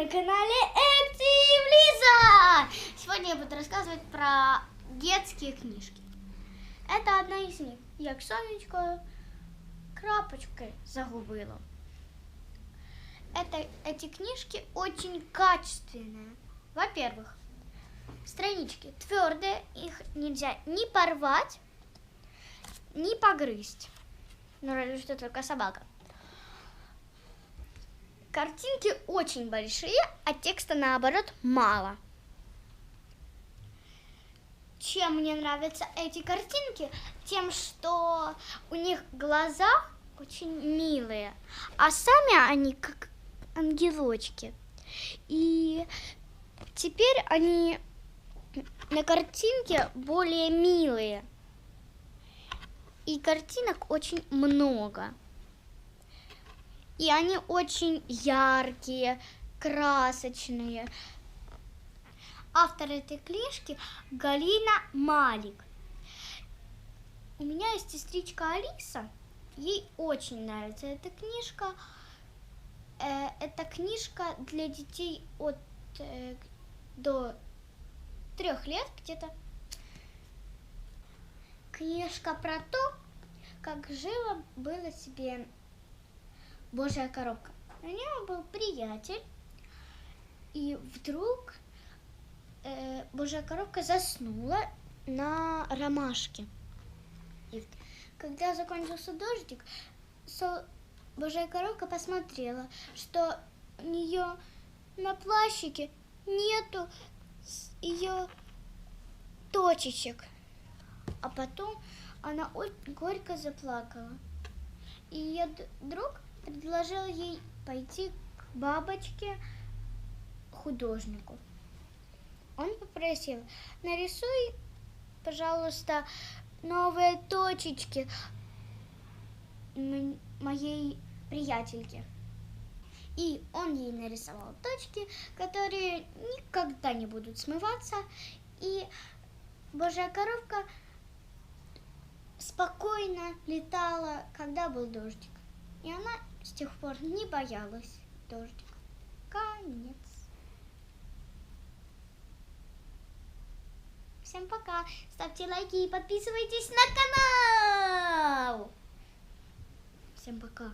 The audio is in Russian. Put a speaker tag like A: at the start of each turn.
A: на канале Active Лиза! Сегодня я буду рассказывать про детские книжки. Это одна из них. Як сонечко крапочкой загубила. Это, эти книжки очень качественные. Во-первых, странички твердые, их нельзя ни порвать, ни погрызть. Ну, разве что только собака. Картинки очень большие, а текста наоборот мало. Чем мне нравятся эти картинки? Тем, что у них глаза очень милые, а сами они как ангелочки. И теперь они на картинке более милые. И картинок очень много. И они очень яркие, красочные. Автор этой книжки Галина Малик. У меня есть сестричка Алиса. Ей очень нравится эта книжка. Э, это книжка для детей от э, до трех лет где-то. Книжка про то, как жила было себе Божья коробка. У него был приятель, и вдруг э, Божья коробка заснула на ромашке. И когда закончился дождик, со... Божья коробка посмотрела, что у нее на плащике нету ее точечек. А потом она очень горько заплакала. И ее друг предложил ей пойти к бабочке художнику. Он попросил, нарисуй, пожалуйста, новые точечки моей приятельке. И он ей нарисовал точки, которые никогда не будут смываться. И Божья коровка спокойно летала, когда был дождик. И она с тех пор не боялась дождика. Конец. Всем пока. Ставьте лайки и подписывайтесь на канал. Всем пока.